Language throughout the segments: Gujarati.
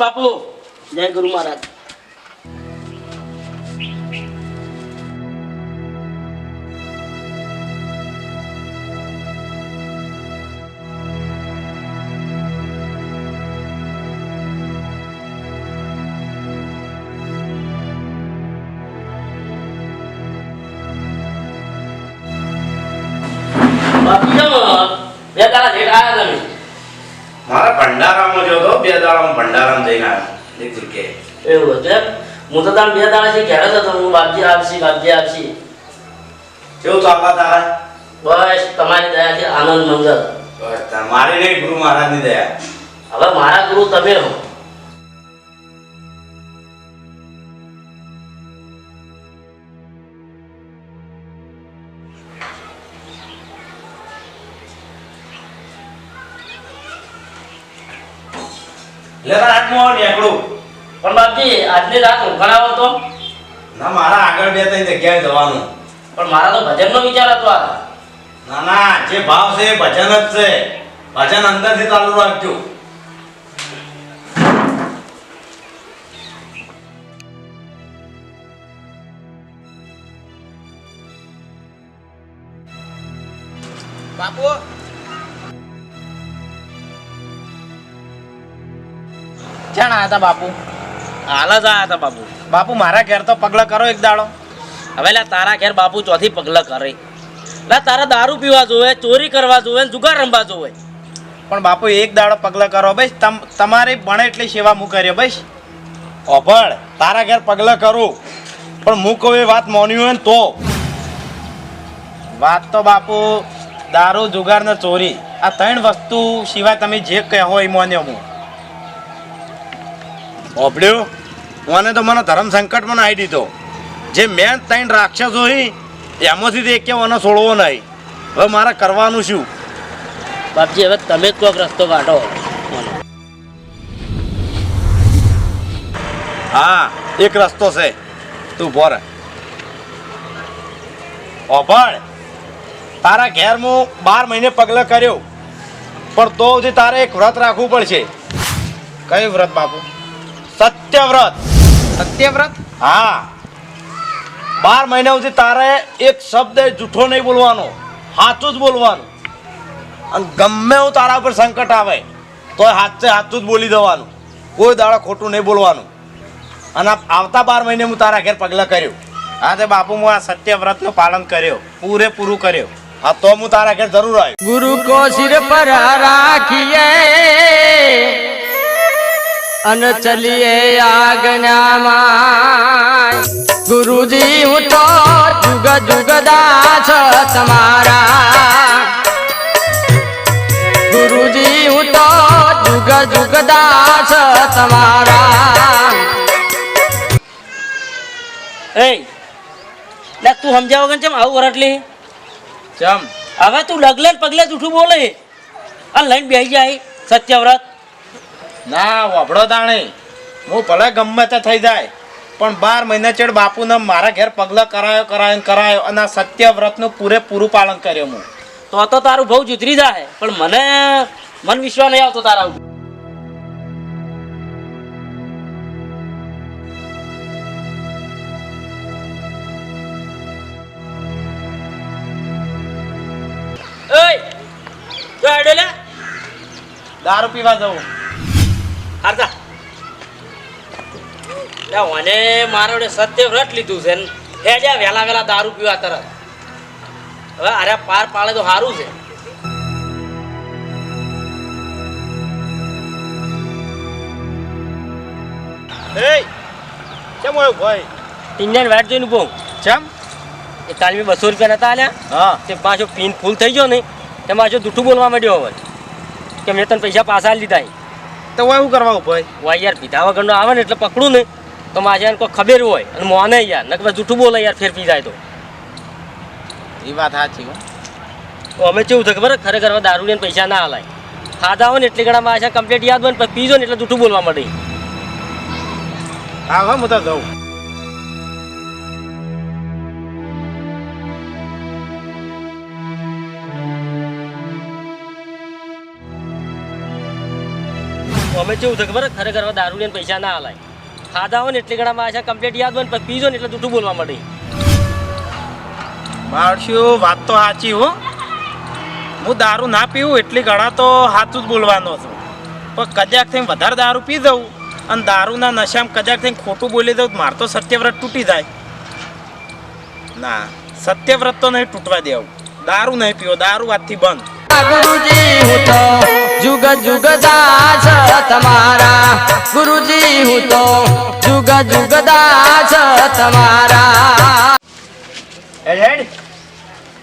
બાપુ. જય ગુરુ મહારાજ. દાડામાં જઈને આવ્યો કે. એવું હતું એમ? હું તો તાર બે દાડા થી ઘેર જ હતો હું બાપજી આપશી બાપજી આપશી. કેવું ચાલવા તારા બસ તમારી દયાથી આનંદ મંગલ. બસ તમારી નહીં ગુરુ મહારાજની દયા. હવે મારા ગુરુ તમે હો એટલે રાતમાં નીકળું. પણ બાપજી આજની રાત ઉઘાડાવો તો. ના મારા આગળ બે ત્રણ જગ્યાએ જવાનું. પણ મારા તો ભજનનો વિચાર હતો આ. ના ના જે ભાવ છે એ ભજન જ છે. ભજન અંદરથી ચાલુ રાખજો. બાપુ ક્યાં આયા હતા બાપુ? હાલ જ આયા હતા બાપુ. બાપુ મારા ઘેર તો પગલા કરો એક દાડો. હવે લા તારા ઘેર બાપુ ચોથી પગલા કરે. લા તારા દારૂ પીવા જોવે ચોરી કરવા જોવે ને જુગાર રમવા જોવે. પણ બાપુ એક દાડો પગલા કરો ભાઈ તમ તમારી બને એટલી સેવા હું કર્યો ભાઈ ઓભળ તારા ઘેર પગલા કરું. પણ હું કહું એ વાત મોન્યું હોય ને તો. વાત તો બાપુ દારૂ જુગાર ને ચોરી. આ ત્રણ વસ્તુ સિવાય તમે જે કહો એ માન્યો હું ઓભળ્યું મને તો મને ધર્મ સંકટમાં આવી દીધો. જે મેં ત્રણ રાક્ષસો હી એમાંથી તો એકે મને છોડવો નહીં. હવે મારે કરવાનું શું? બાપજી હવે તમે જ કોઈક રસ્તો કાઢો. હા એક રસ્તો છે. તું ભોર ઓભળ તારા ઘેર હું બાર મહિને પગલા કર્યો. પણ તો સુધી તારે એક વ્રત રાખવું પડશે. કયું વ્રત બાપુ? સત્યવ્રત. સત્યવ્રત? હા. બાર મહિના સુધી તારે એક શબ્દ જૂઠો નહીં બોલવાનો સાચું જ બોલવાનું. અને ગમે હું તારા ઉપર સંકટ આવે તો હાથે સાચું જ બોલી દેવાનું. કોઈ દાડા ખોટું નહીં બોલવાનું. અને આવતા બાર મહિને હું તારા ઘેર પગલાં કર્યું. હા તે બાપુ હું આ સત્યવ્રતનું પાલન કર્યો. પૂરેપૂરું કર્યો. હા તો હું તારા ઘેર જરૂર આવ્યો. ગુરુ કો સિર પર રાખીએ. અન ચલીએ આજ્ઞામાં ગુરુજી હું તો જુગ જુગદા છ તમારા. ગુરુજી હું તો જુગ જુગદા છ તમારા. એ લે તું સમજાવો કે ચમ આવું વરટલી? ચમ. હવે તું લગલે પગલે જ ઉઠું બોલે. આ લઈને બેસી જાય સત્યવ્રત. ના વભળો તાણે હું ભલે ગમે તે થઈ જાય પણ બાર મહિના ચેડ બાપુને મારા ઘેર પગલાં કરાયો કરાયો કરાયો અને સત્ય વ્રતનું પૂરેપૂરું પાલન કર્યું હું. તો તો તારું બહુ ઉતરી જાય પણ મને મન વિશ્વાસ નહીં આવતો તારા જો દારૂ પીવા જવું. હારતા મને મારો વડે સત્ય વ્રત લીધું છે ને. હેડ્યા વહેલા વહેલા દારૂ પીવા તરત. હવે અરે પાર પાડે તો સારું છે. કેમ હોય ભાઈ? ઇન્ડિયન વાઇટ જોઈને બહુ ચમ? એ કાલ મેં બસો રૂપિયા નતા આલ્યા? હા. તે પાછો પીન ફૂલ થઈ ગયો ને તે પાછો જૂઠું બોલવા માંડ્યો હવે કે મેં તને પૈસા પાછા લીધા તો હું શું કરવા ભાઈ વાય યાર પીધા વગરનો આવે ને એટલે પકડું ને. તો મારે એને કોઈ ખબર હોય અને મોને યાર નકર જૂઠું બોલે યાર ફેર પી જાય તો. એ વાત સાચી હો. અમે કેવું થાય ખબર? ખરેખર હવે દારૂ લઈને પૈસા ના હલાય. ખાધા હોય ને એટલે ઘણા મારા કમ્પ્લીટ યાદ હોય ને પીજો ને એટલે જૂઠું બોલવા માંડે. હા હા હું તો જઉં. અમે કેવું થાય ખબર ખરેખર હવે દારૂ લઈને પૈસા ના હલાય ખાધા હોય ને એટલી ઘણા મારા કમ્પ્લીટ યાદ હોય ને પીજો ને એટલે જૂઠું બોલવા માંડી. મારશું વાત તો સાચી હો. હું દારૂ ના પીવું એટલી ઘણા તો સાચું જ બોલવાનો છું. પણ કદાચ થઈને વધારે દારૂ પી દઉં અને દારૂના નશામાં કદાચ થઈને ખોટું બોલી દઉં તો મારે તો સત્યવ્રત તૂટી જાય. ના, સત્યવ્રત તો નહીં તૂટવા દેવું. દારૂ નહીં પીવો, દારૂ આજથી બંધ. ગુરુજી હું તો જુગ જુગ દાસ તમારા. ગુરુજી હું તો જુગ જુગ દાસ તમારા.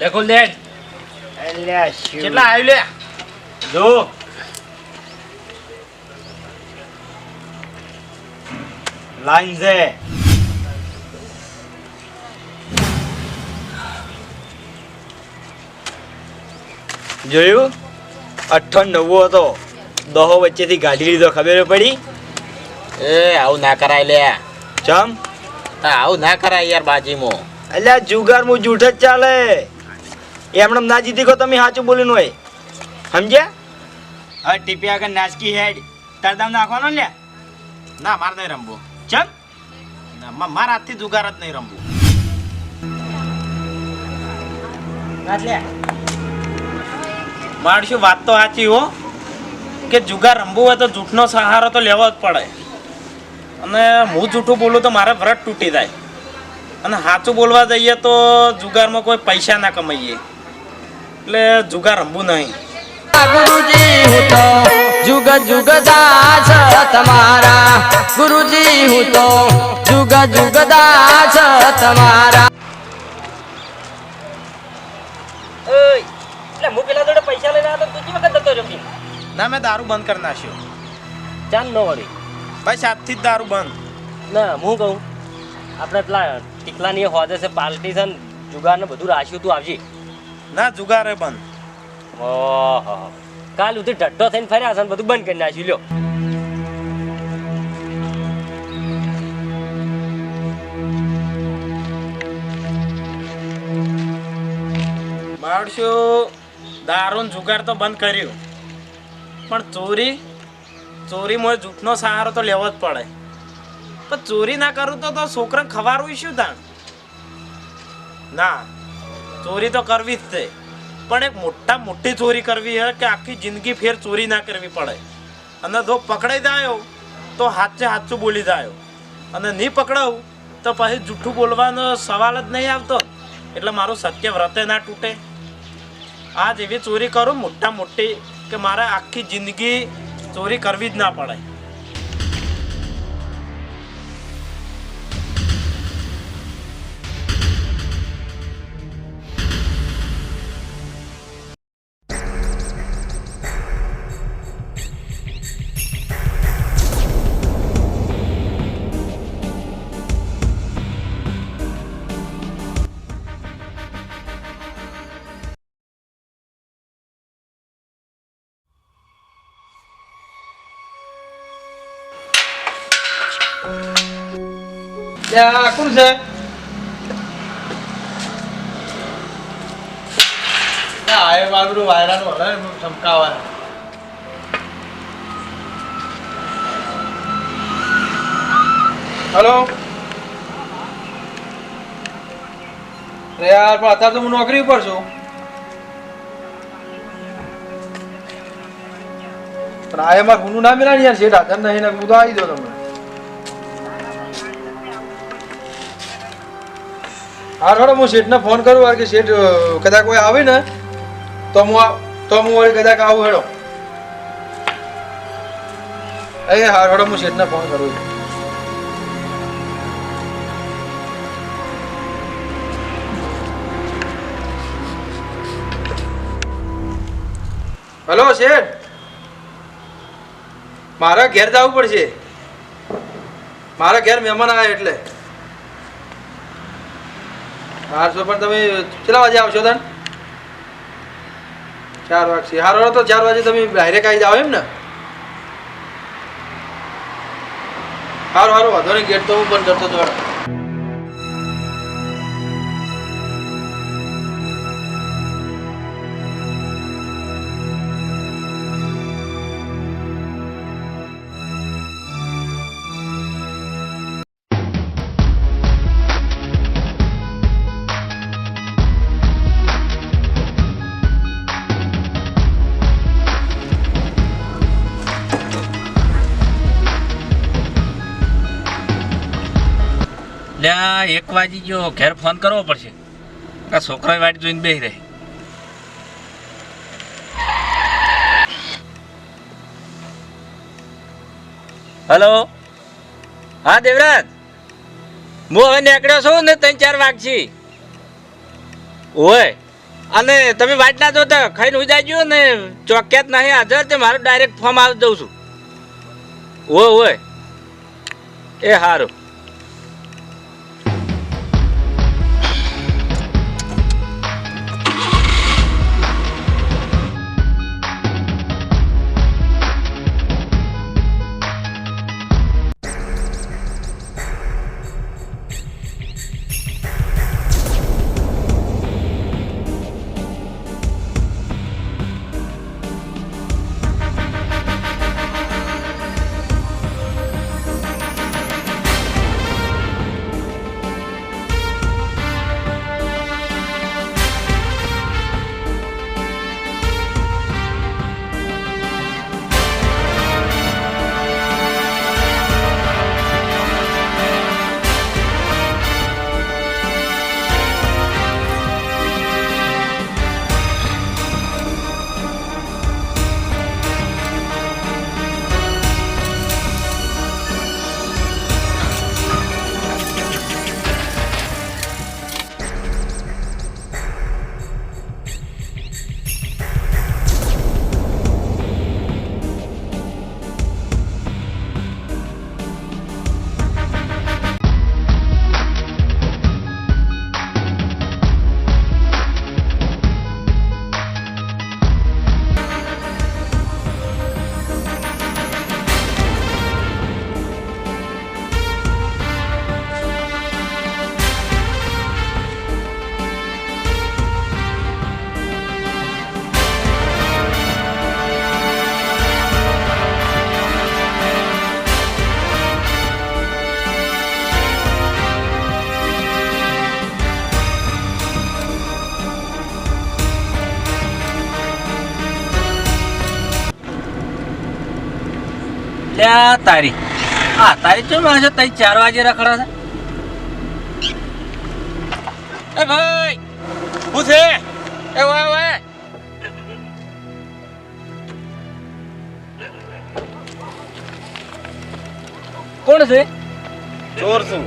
લેખો લેડ કેટલા આવ્યું લે? જો. લાઈન છે. જોયું? અઠ્ઠન નવ્વો હતો. દહો વચ્ચેથી કાઢી લીધો ખબર પડી? એ આવું ના કરાય લે. ચમ? આવું ના કરાય યાર બાજીમાં. એટલે જુગાર મુ જૂઠ જ ચાલે. એમણે ના જીતી કો તમે સાચું બોલીને હોય. સમજ્યા? હવે ટીપી આગળ નાચકી હેડ. તરદામ નાખવાનો લે ના મારે નહીં રમવું. ચમ? ના મારા હાથથી જુગાર જ નહીં રમવું. મારશું વાત તો સાચી હો. કે જુગાર રમવું હોય તો જૂઠનો સહારો તો લેવો જ પડે. અને હું જૂઠું બોલું તો મારે વ્રત તૂટી જાય. અને સાચું બોલવા જઈએ તો જુગારમાં કોઈ પૈસા ના કમાઈએ. એટલે જુગાર રમવું નહીં. ગુરુજી, હું તો જુગ જુગ દાસ તમારા. ગુરુજી, હું તો જુગ જુગ દાસ તમારા ઓય એટલે હું પેલા જોડે પૈસા લઈને આવ્યો તો તું કેવી વખત જતો રહ્યો ના મેં દારૂ બંધ કરી નાખ્યો. ચાલ ન વળી ભાઈ સાતથી જ દારૂ બંધ. ના હું કહું? આપણે પેલા ટીકલાની એ હોદે છે પાલટી છે ને જુગાર ને બધું રાખ્યું તું આવજી. ના જુગારે બંધ. ઓહો. કાલ સુધી ઢડ્ડો થઈને ફર્યા છે ને બધું બંધ કરી નાખ્યું. લ્યો. માવડશું દારૂ જુગાર તો બંધ કર્યું. પણ ચોરી, ચોરીમાં જૂઠનો સહારો તો લેવો જ પડે. પણ ચોરી ના કરું તો તો છોકરાને ખવારવું શું તાણ? ના, ચોરી તો કરવી જ છે પણ એક મોટા મોટી ચોરી કરવી હે કે આખી જિંદગી ફેર ચોરી ના કરવી પડે. અને જો પકડાઈ જાય, તો હાચે હાચું બોલી જાય. અને નહીં પકડાવું તો પછી જૂઠું બોલવાનો સવાલ જ નહીં આવતો. એટલે મારું સત્ય વ્રતે ના તૂટે. આ જેવી ચોરી કરું, મોટા મોટી કે મારે આખી જિંદગી ચોરી કરવી જ ના પડે. કોણ છે? આ એ વાગડું વાયરાનું હલે ને હલો? યાર, પણ અત્યારે તો હું નોકરી ઉપર છું. પણ આ એમાં હુનું ના મિલા યાર શેઠ હાથર નહીં હું તો આવી દો તમને. હા થોડો હું શેઠને ફોન કરું વાર કે શેઠ કદાચ કોઈ આવે ને, તો હું તો હું વળી કદાચ આવું હેડો. એ, હા થોડો હું શેઠને ફોન કરું. છું હલો, શેઠ. મારા ઘેર જવું પડશે. મારા ઘેર મહેમાન આવ્યા એટલે. હારશો પણ તમે કેટલા વાગે આવશો તન? ચાર વાગશે હારો તો ચાર વાગે તમે ડાયરેક્ટ આવી જાઓ એમ ને? સારું સારું વાંધો નહીં ગેટ તો હું બંધ કરતો હતો એક વાગી ગયો, ઘેર ફોન કરવો પડશે. આ છોકરા વાટ જોઈને બેહી રહે. હલો હા, દેવરાજ? હું હવે નીકળ્યો છું ને ત્રણ ચાર વાગશી ઓય, અને તમે વાટ ના જોતા ખાઈને ઉજા ગયો ને ચોક્યાત નહીં હાજર, તે મારું ડાયરેક્ટ ફોર્મ આવી દઉં છું. ઓય ઓય. એ સારું તારી. આ તારી ચો માણસો તઈ ચાર વાગે રખડા છે? એ ભાઈ હું છે? એ વાય વાય કોણ છે? ચોર છું.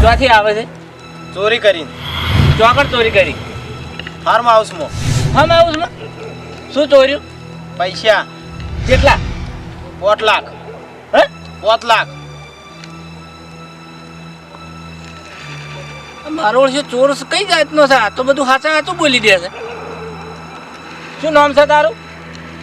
ક્યાંથી આવે છે? ચોરી કરીને. ચોકડ ચોરી કરી? ફાર્મ હાઉસમાં હા હાઉસમાં શું ચોર્યું? પૈસા. કેટલા? પોટ લાખ. પોત લાખ. મારો છે ચોર કઈ જાતનો છે? આ તો બધું હાચા હાચું બોલી દે છે. શું નામ છે તારું?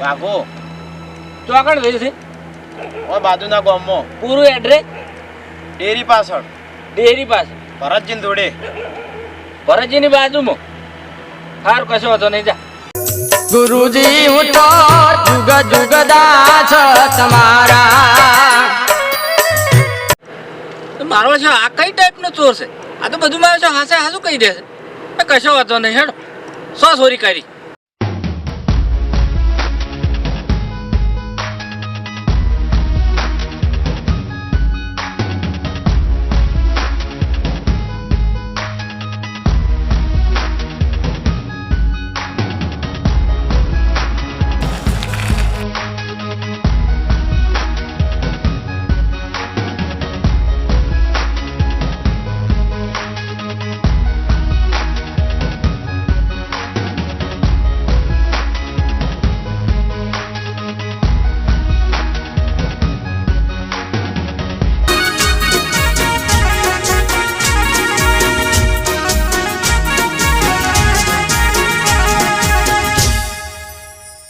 વાઘો ચોકડ વેલ છે. ઓય બાજુના ગામમાં. પૂરું એડ્રેસ ડેરી પાછળ. ડેરી પાછળ. ભરતજીન જોડે. ભરતજીની બાજુમાં? સારું કશો વાંધો નહીં જા. ગુરુજી હું તો જુગ જુગ છ તમારા છો છે, આ કઈ ટાઈપનો ચોર છે? આ તો બધું મારે છે, હાસે હાસું કહી દે છે. કશો વાંધો નહીં, હેડો. સો ચોરી કરી.